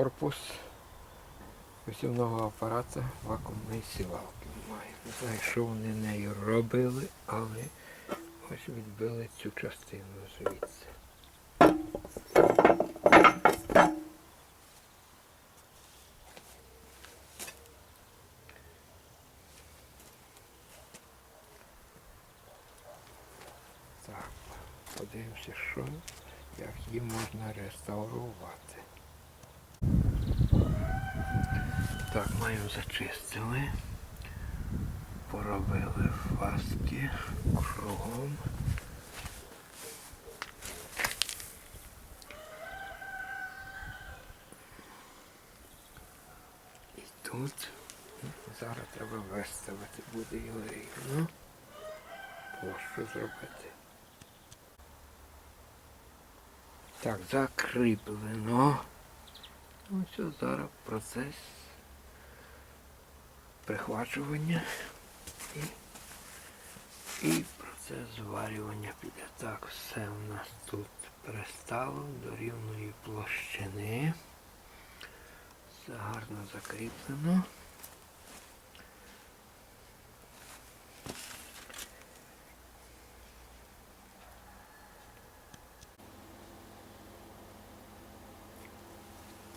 корпус посівного апарата вакуумної сівалки має. Не знаю, що вони нею робили, але ось відбили цю частину звідси. Так, подивимося, що, як її можна реставрувати. Так, маємо зачистили. Поробили фаски кругом. І тут зараз треба виставити, буде його рівно. Площу зробити. Так, закріплено. Ну все, зараз процес прихвачування і, і процес зварювання піде. Так, все у нас тут пристало до рівної площини. Все гарно закріплено.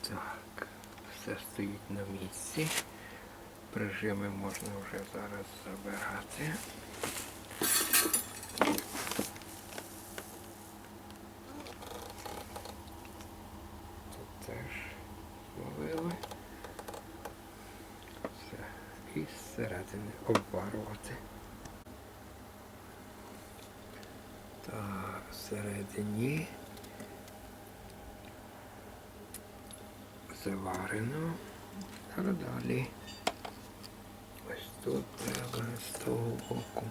Так, все стоїть на місці. Прижими можна вже зараз забирати. Тут теж зловили. Все. І зсередини обварувати. Так, всередині заварено. А далі. Тут треба з того боку.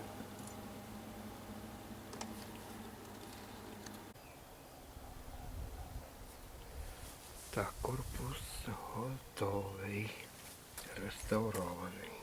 Так, корпус готовий, реставрований.